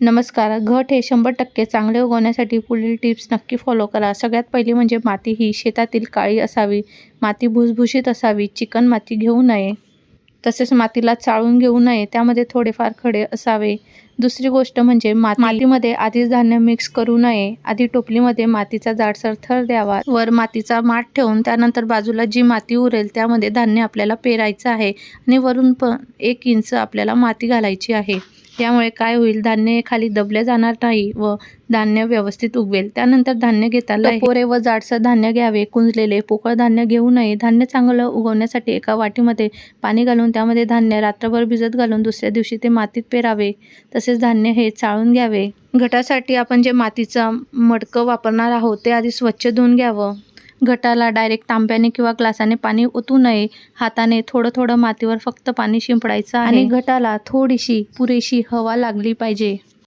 नमस्कार घट हे शंभर टक्के चांगले उगवण्यासाठी पुढील टिप्स नक्की फॉलो करा. सगळ्यात पहिली म्हणजे माती ही शेतातील काळी असावी माती भुसभुशीत असावी चिकन माती घेऊ नये. तसेच मातीला चाळून घेऊ नये त्यामध्ये थोडेफार खडे असावे. दुसरी गोष्ट म्हणजे माती मातीमध्ये आधीच धान्य मिक्स करू नये. आधी टोपलीमध्ये मातीचा जाडसर थर द्यावा. वर मातीचा माठ ठेवून त्यानंतर बाजूला जी माती उरेल त्यामध्ये धान्य आपल्याला पेरायचं आहे आणि वरून पण एक इंच आपल्याला माती घालायची आहे. यामुळे काय होईल? धान्य हे खाली दबले जाणार नाही व धान्य व्यवस्थित उगवेल. त्यानंतर धान्य घेताना पोरे व जाडसर धान्य घ्यावे. कुंजलेले पोकळ धान्य घेऊ नये. धान्य चांगलं उगवण्यासाठी एका वाटीमध्ये पाणी घालून त्यामध्ये धान्य रात्रभर भिजत घालून दुसऱ्या दिवशी ते मातीत पेरावे. तसेच धान्य हे चाळून घ्यावे. घटासाठी आपण जे मातीचं मडकं वापरणार आहोत ते आधी स्वच्छ धुवून घ्यावं. घटाला डायरेक्ट तांब्याने किंवा ग्लासाने पाणी ओतू नये. हाताने थोडं थोडं मातीवर फक्त पाणी शिंपडायचं आणि घटाला थोडीशी पुरेशी हवा लागली पाहिजे.